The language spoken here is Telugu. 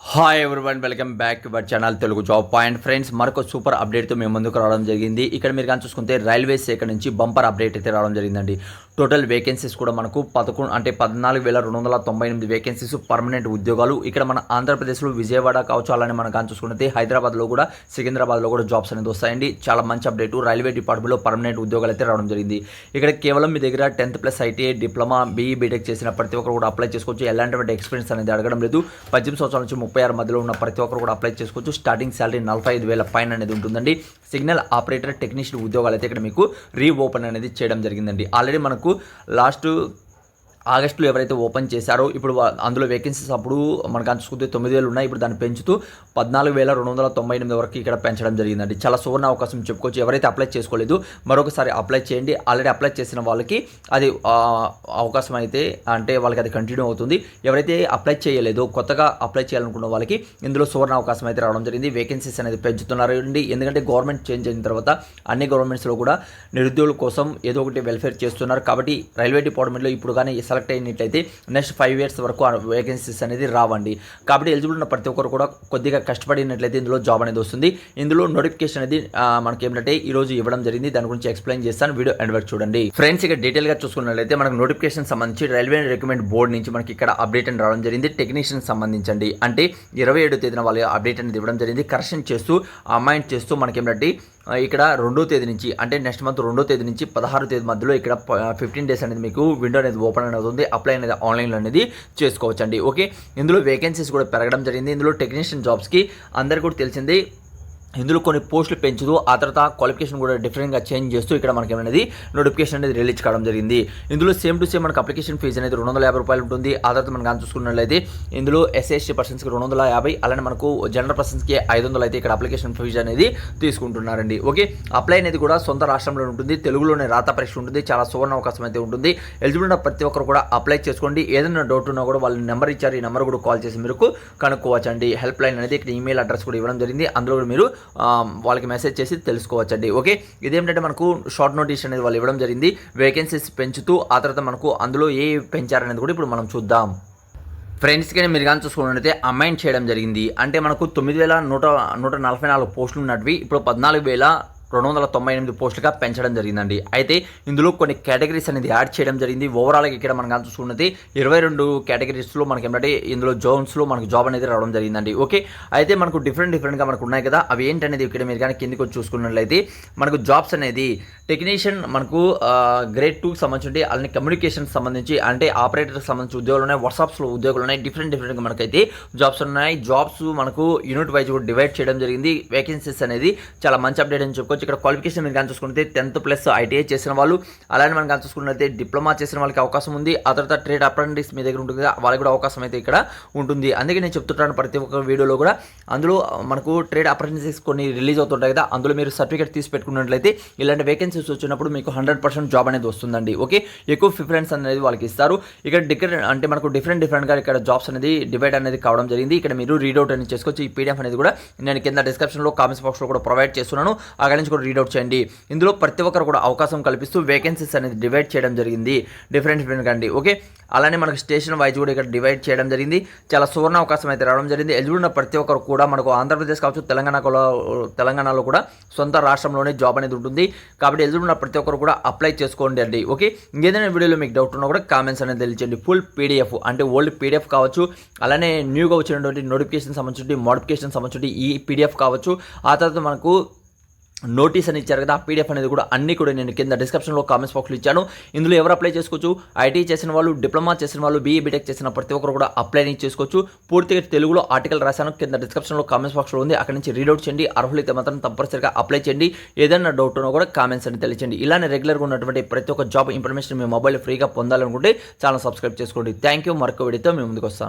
Hi everyone welcome back to our channel Telugu job point friends మరొక సూపర్ అప్డేట్తో మేము ముందుకు రావడం జరిగింది. ఇక్కడ మీరు కానీ చూసుకుంటే రైల్వే శాఖ నుంచి బంపర్ అప్డేట్ అయితే రావడం జరిగిందండి. టోటల్ వేకెన్సీస్ కూడా మనకు పదకొండు అంటే పద్నాలుగు వేల రెండు వందల తొంభై ఎనిమిది వేకెన్సీస్ పర్మనెంట్ ఉద్యోగాలు. ఇక్కడ మన ఆంధ్రప్రదేశ్లో విజయవాడ కావచ్చు అలానే మనం కానీ చూసుకుంటే హైదరాబాద్లో కూడా సికింద్రాబాద్లో కూడా జాబ్స్ అనేది వస్తాయండి. చాలా మంచి అప్డేట్. రైల్వే డిపార్ట్మెంట్లో పర్మనెంట్ ఉద్యోగాలు అయితే రావడం జరిగింది. ఇక్కడ కేవలం మీ దగ్గర tenth plus ITI diploma BE BTech చేసిన ప్రతి ఒక్కరు కూడా అప్లై చేసుకోవచ్చు. ఎలాంటి ఎక్స్పీరియన్స్ అనేది అడగడం లేదు. పద్దెనిమిది సంవత్సరాల నుంచి ముప్పై ఆరు మధ్యలో ఉన్న ప్రతి ఒక్కరు కూడా అప్లై చేసుకోవచ్చు. స్టార్టింగ్ శాలరీ నలభై ఐదు వేల పైన అనేది ఉంటుందండి. సిగ్నల్ ఆపరేటర్ టెక్నీషియన్ ఉద్యోగాలు అయితే ఇక్కడ మీకు రీఓపెన్ అనేది చేయడం జరిగిందండి. ఆల్రెడీ మనకు లాస్ట్ ఆగస్టులో ఎవరైతే ఓపెన్ చేశారో ఇప్పుడు అందులో వేకెన్సీస్ అప్పుడు మనకు చూసుకుంటే తొమ్మిది వేలు ఉన్నాయి. ఇప్పుడు దాన్ని పెంచుతూ పద్నాలుగు వేల రెండు వందల తొంభై ఎనిమిది వరకు ఇక్కడ పెంచడం జరిగిందండి. చాలా సువర్ణ అవకాశం చెప్పుకోవచ్చు. ఎవరైతే అప్లై చేసుకోలేదు మరొకసారి అప్లై చేయండి. ఆల్రెడీ అప్లై చేసిన వాళ్ళకి అది అవకాశం అయితే అంటే వాళ్ళకి అది కంటిన్యూ అవుతుంది. ఎవరైతే అప్లై చేయలేదో కొత్తగా అప్లై చేయాలనుకున్న వాళ్ళకి ఇందులో సువర్ణ అవకాశం అయితే రావడం జరిగింది. వేకెన్సీస్ అనేది పెంచుతున్నారు అండి. ఎందుకంటే గవర్నమెంట్ చేంజ్ అయిన తర్వాత అన్ని గవర్నమెంట్స్లో కూడా నిరుద్యోగుల కోసం ఏదో ఒకటి వెల్ఫేర్ చేస్తున్నారు. కాబట్టి రైల్వే డిపార్ట్మెంట్లో ఇప్పుడు కానీ సెలెక్ట్ అయినట్లయితే నెక్స్ట్ ఫైవ్ ఇయర్స్ వరకు వేకెన్సీస్ అనేది రావండి. కాబట్టి ఎలిజిబుల్ ఉన్న ప్రతి ఒక్కరు కూడా కొద్దిగా కష్టపడినట్లయితే ఇందులో జాబ్ అనేది వస్తుంది. ఇందులో నోటిఫికేషన్ అనేది మనకి ఏంటంటే ఈ రోజు ఇవ్వడం జరిగింది. దాని గురించి ఎక్స్ప్లెయిన్ చేస్తాను. వీడియో ఎండ్ వరకు చూడండి. ఫ్రెండ్స్ ఇక డీటెయిల్గా చూసుకున్నట్లయితే మనకు నోటిఫికేషన్ సంబంధించి రైల్వే రికమెండ్ బోర్డు నుంచి మనకి ఇక్కడ అప్డేట్ అని రావడం జరిగింది. టెక్నీషియన్ సంబంధించండి. అంటే ఇరవై ఏడు తేదీన వాళ్ళ అప్డేట్ అనేది ఇవ్వడం జరిగింది. కరెక్షన్ చేస్తూ అమైండ్ చేస్తూ మనకి ఏంటంటే ఇక్కడ రెండో తేదీ నుంచి అంటే నెక్స్ట్ మంత్ రెండో తేదీ నుంచి పదహారు తేదీ మధ్యలో ఇక్కడ ఫిఫ్టీన్ డేస్ అనేది మీకు విండో అనేది ఓపెన్ అనేది అవుతుంది. అప్లై అనేది ఆన్లైన్లో అనేది చేసుకోవచ్చండి. ఓకే ఇందులో వేకెన్సీస్ కూడా పెరగడం జరిగింది. ఇందులో టెక్నీషియన్ జాబ్స్కి అందరికీ కూడా తెలిసింది. ఇందులో కొన్ని పోస్టులు పెంచుతూ ఆ తర్వాత క్వాలిఫికేషన్ కూడా డిఫరెంట్గా చేంజ్ చేస్తూ ఇక్కడ మనకి ఏమనేది నోటిఫికేషన్ అనేది రిలీజ్ కావడం జరిగింది. ఇందులో సేమ్ టు సేమ్ మనకు అప్లికేషన్ ఫీజు అనేది రెండు వందల యాభై రూపాయలు ఉంటుంది. ఆ తర్వాత మనం కానీ చూసుకున్నట్లయితే ఇందులో ఎస్ఎస్టీ పర్సన్స్కి రెండు వందల యాభై అలానే మనకు జనరల్ పర్సన్స్కి ఐదు వందలు అయితే ఇక్కడ అప్లికేషన్ ఫీజు అనేది తీసుకుంటున్నారండి. ఓకే అప్లై అనేది కూడా సొంత రాష్ట్రంలో ఉంటుంది. తెలుగులోనే రాత పరీక్ష ఉంటుంది. చాలా సువర్ణ అవకాశం అయితే ఉంటుంది. ఎలిజిబుల్ ఉన్న ప్రతి ఒక్కరు కూడా అప్లై చేసుకోండి. ఏదైనా డౌట్ ఉన్నా కూడా వాళ్ళు నెంబర్ ఇచ్చారు. ఈ నెంబర్ కూడా కాల్ చేసి మీరు కనుక్కోవచ్చండి. హెల్ప్ లైన్ అనేది ఇక్కడ ఈమెయిల్ అడ్రస్ కూడా ఇవ్వడం జరిగింది. అందులో కూడా మీరు వాళ్ళకి మెసేజ్ చేసి తెలుసుకోవచ్చండి. ఓకే ఇదేంటంటే మనకు షార్ట్ నోటీస్ అనేది వాళ్ళు ఇవ్వడం జరిగింది. వేకెన్సీస్ పెంచుతూ ఆ తర్వాత మనకు అందులో ఏ పెంచారనేది కూడా ఇప్పుడు మనం చూద్దాం. ఫ్రెండ్స్ కానీ మీరు కానీ చూసుకున్నట్టయితే అమైండ్ చేయడం జరిగింది. అంటే మనకు తొమ్మిది వేల నూట నూట నలభై నాలుగు పోస్టులు ఉన్నటివి. ఇప్పుడు పద్నాలుగు వేల రెండు వందల తొంభై ఎనిమిది పోస్టులుగా పెంచడం జరిగిందండి. అయితే ఇందులో కొన్ని కేటగిరీస్ అనేది యాడ్ చేయడం జరిగింది. ఓవరాల్గా ఇక్కడ మనం కానీ చూసుకున్నది ఇరవై రెండు కేటగిరీస్లో మనకి ఏంటంటే ఇందులో జోన్స్లో మనకు జాబ్ అనేది రావడం జరిగిందండి. ఓకే? అయితే మనకు డిఫరెంట్ డిఫరెంట్గా మనకు ఉన్నాయి కదా అవి ఏంటనేది ఇక్కడ మీరు కానీ కిందికి వచ్చి చూసుకున్నట్లయితే మనకు జాబ్స్ అనేది టెక్నీషియన్ మనకు గ్రేడ్ టూకి సంబంధించి అలానే కమ్యూనికేషన్ సంబంధించి అంటే ఆపరేటర్కి సంబంధించి ఉద్యోగాలు ఉన్నాయి వాట్సాప్స్లో ఉద్యోగాలు ఉన్నాయి డిఫరెంట్ డిఫరెంట్గా మనకైతే జాబ్స్ ఉన్నాయి. జాబ్స్ మనకు యూనిట్ వైజ్ కూడా డివైడ్ చేయడం జరిగింది. వేకెన్సీస్ అనేది చాలా మంచి అప్డేట్ అని చెప్పుకోవచ్చు. ఇక్కడ క్వాలిఫికేషన్ మీరు కానీ చూసుకుంటే టెన్త్ ప్లస్ ఐటీఐ చేసిన వాళ్ళు అలానే మనం కానీ చూసుకున్నట్లయితే డిప్లొమా చేసిన వాళ్ళకి అవకాశం ఉంది. ఆ తర్వాత ట్రేడ్ అప్రెంటిస్ మీ దగ్గర ఉంటుంది వాళ్ళకి కూడా అవకాశం అయితే ఇక్కడ ఉంటుంది. అందుకే నేను చెప్తుంటాను ప్రతి ఒక్క వీడియోలో కూడా. అందులో మనకు ట్రేడ్ అప్రెంటిసెస్ కొన్ని రిలీజ్ అవుతుంటాయి కదా అందులో మీరు సర్టిఫికేట్ తీసి పెట్టుకున్నట్లయితే ఇలాంటి వేకెన్సీస్ వచ్చినప్పుడు మీకు హండ్రెడ్ పర్సెంట్ జాబ్ అనేది వస్తుందండి. ఓకే? ఎక్కువ ప్రిఫరెన్స్ అనేది వాళ్ళకి ఇస్తారు. ఇక్కడ డిఫరెంట్ అంటే మనకు డిఫరెంట్ డిఫరెంట్గా ఇక్కడ జాబ్స్ అనేది డివైడ్ అనేది కావడం జరిగింది. ఇక్కడ మీరు రీడౌట్ అనేది చేసుకోవచ్చు. ఈ పీడిఎఫ్ అనేది కూడా నేను కింద డిస్క్రిప్షన్లో కామెంట్స్ బాక్స్లో కూడా ప్రొవైడ్ చేస్తున్నాను. అక్కడి నుంచి కూడా రీడౌట్ చేయండి. ఇందులో ప్రతి ఒక్కరు కూడా అవకాశం కల్పిస్తూ వేకెన్సీస్ అనేది డివైడ్ చేయడం జరిగింది. డిఫరెంట్ డిఫరెంట్ అండి ఓకే అలానే మనకు స్టేషన్ వైజ్ కూడా ఇక్కడ డివైడ్ చేయడం జరిగింది. చాలా సువర్ణ అవకాశం అయితే రావడం జరిగింది. ఎలిజిబుల్ ఉన్న ప్రతి ఒక్కరు కూడా మనకు ఆంధ్రప్రదేశ్ కావచ్చు తెలంగాణలో తెలంగాణలో కూడా సొంత రాష్ట్రంలోనే జాబ్ అనేది ఉంటుంది. కాబట్టి ఎలిజిబుల్ ఉన్న ప్రతి ఒక్కరు కూడా అప్లై చేసుకోండి అండి. ఓకే ఇంకేదైనా వీడియోలో మీకు డౌట్ ఉన్నా కూడా కామెంట్స్ అనేది తెలియచేయండి. ఫుల్ పీడిఎఫ్ అంటే ఓల్డ్ పీడిఎఫ్ కావచ్చు అలానే న్యూగా వచ్చినటువంటి నోటిఫికేషన్ సంబంధించి మోడిఫికేషన్ సంబంధించి ఈ పీడిఎఫ్ కావచ్చు. ఆ తర్వాత మనకు నోటీస్ అని ఇచ్చారు కదా ఆ పీడిఎఫ్ అనేది కూడా అన్ని కూడా నేను కింద డిస్క్రిప్షన్లో కామెంట్స్ బాక్స్లో ఇచ్చాను. ఇందులో ఎవరు అప్లై చేసుకోవచ్చు? ఐటీ చేసిన వాళ్ళు డిప్లొమా చేసిన వాళ్ళు బీఈ బీటెక్ చేసిన ప్రతి ఒక్కరు కూడా అప్లై చేసుకోవచ్చు. పూర్తిగా తెలుగులో ఆర్టికల్ రాశాను కింద డిస్క్రిప్షన్లో కామెంట్స్ బాక్స్లో ఉంది. అక్కడ నుంచి రీడౌట్ చేయండి. అర్హులైతే మాత్రం తప్పనిసరిగా అప్లై చేయండి. ఏదైనా డౌట్ ఉన్నా కూడా కామెంట్స్ అని తెలియచేయండి. ఇలానే రెగ్యులర్గా ఉన్నటువంటి ప్రతి ఒక్క జాబ్ ఇన్ఫర్మేషన్ మీ మొబైల్ ఫ్రీగా పొందాలనుకుంటే ఛానల్ సబ్స్క్రైబ్ చేసుకోండి. థ్యాంక్ యూ మరొక వీడియోతో మేము ముందుకు వస్తాను.